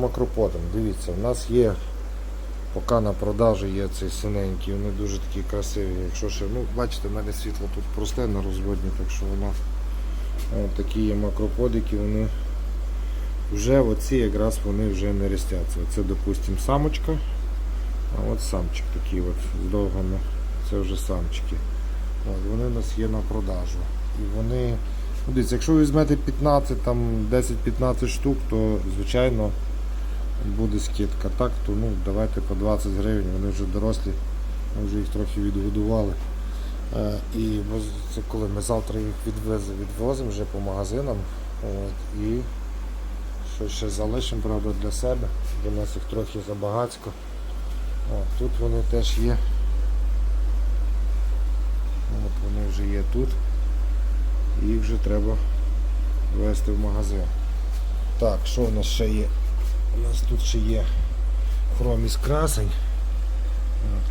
Макроподом, дивіться, у нас є поки на продажу є цей синенький, вони дуже такі красиві. Якщо ще, ну, бачите, в мене світло тут просте на розводні, так що воно о, такі є макроподики, вони вже оці якраз вони вже не рістяться. Це, допустимо, самочка, а от самчик такий от з довгими, це вже самчики. От, вони у нас є на продажу. І вони, ну, дивіться, якщо ви візьмете 15, там 10-15 штук, то звичайно буде скидка. Так, то ну, давайте по 20 гривень, вони вже дорослі, ми вже їх трохи відгодували. Е, і це коли ми завтра їх відвеземо, відвозимо вже по магазинам. От, і що ще залишимо, правда, для себе, для нас їх трохи забагацько. От, тут вони теж є. От вони вже є тут. Їх вже треба вести в магазин. Так, що у нас ще є? У нас тут ще є хроміс красень.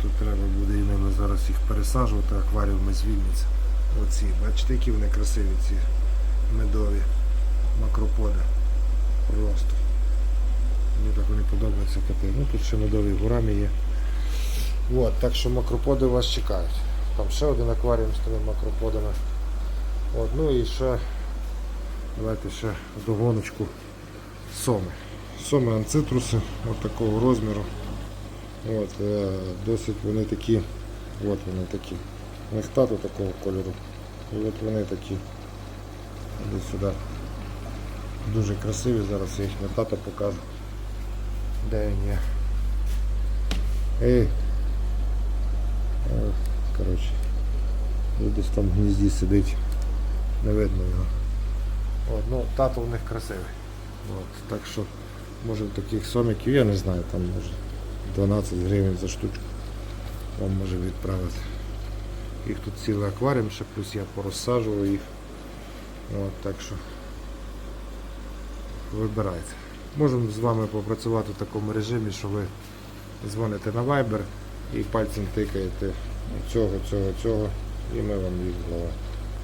Тут треба буде іменно зараз їх пересаджувати, акваріуми звільняться. Оці, бачите, які вони красиві, ці медові макроподи. Просто. Мені так вони подобаються капець. Ну тут ще медові гурами є. От, так що макроподи вас чекають. Там ще один акваріум з тими макроподами. От, ну і ще давайте ще догоночку соми. Соми анцитруси от такого розміру. От, е, досить вони такі, от вони такі. У них тату такого кольору. І от вони такі. Іди сюди. Дуже красиві, зараз я їх на тата покажу. Де він є? Ей! Е, Коротше. Десь там в гнізді сидить. Не видно його. От, ну, тато у них красивий. От, так що, може таких сомиків, я не знаю, там може 12 гривень за штучку вам може відправити. Їх тут цілий акваріум, ще плюс я порозсаджував їх. От, так що вибирайте. Можемо з вами попрацювати в такому режимі, що ви дзвоните на Viber і пальцем тикаєте цього, цього, цього, і ми вам їх зловимо.